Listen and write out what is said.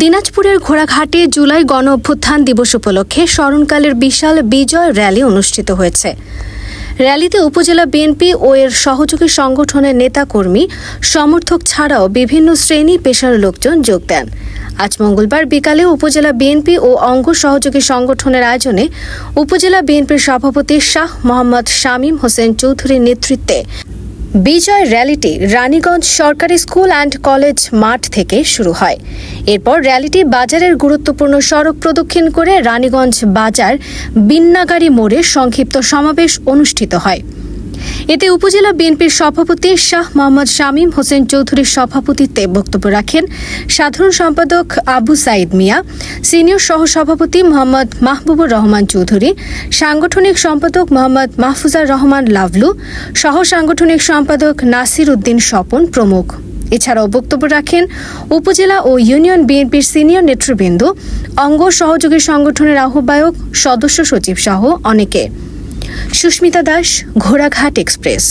দিনাজপুরের ঘোড়াঘাটে জুলাই গণ অভ্যুত্থান দিবস উপলক্ষে স্মরণকালের বিশাল বিজয় র্যালি অনুষ্ঠিত হয়েছে। র্যালিতে উপজেলা বিএনপি ও এর সহযোগী সংগঠনের নেতাকর্মী, সমর্থক ছাড়াও বিভিন্ন শ্রেণি পেশার লোকজন যোগ দেন। আজ মঙ্গলবার বিকালে উপজেলা বিএনপি ও অঙ্গ সহযোগী সংগঠনের আয়োজনে উপজেলা বিএনপির সভাপতি শাহ মোহাম্মদ শামীম হোসেন চৌধুরীর নেতৃত্বে বিজয় র্যালিটি রানীগঞ্জ সরকারি স্কুল অ্যান্ড কলেজ মাঠ থেকে শুরু হয়। এরপর র্যালিটি বাজারের গুরুত্বপূর্ণ সড়ক প্রদক্ষিণ করে রানীগঞ্জ বাজার বিন্নাগাড়ি মোড়ে সংক্ষিপ্ত সমাবেশ অনুষ্ঠিত হয়। এতে উপজেলা বিএনপির সভাপতি শাহ মোহাম্মদ শামীম হোসেন চৌধুরীর সভাপতিত্বে বক্তব্য রাখেন। সাধারণ সম্পাদক আবু সাইদ মিয়া, সিনিয়র সহসভাপতি মোহাম্মদ মাহবুবুর রহমান চৌধুরী, সাংগঠনিক সম্পাদক মোহাম্মদ মাহফুজার রহমান লাভলু সহ সাংগঠনিক সম্পাদক নাসির উদ্দিন স্বপন প্রমুখ। এছাড়াও বক্তব্য রাখেন উপজেলা ও ইউনিয়ন বিএনপির সিনিয়র নেতৃবৃন্দ, অঙ্গ সহযোগী সংগঠনের আহ্বায়ক, সদস্য সচিব সহ অনেকে। সুস্মিতা দাস ঘোড়াঘাট এক্সপ্রেস।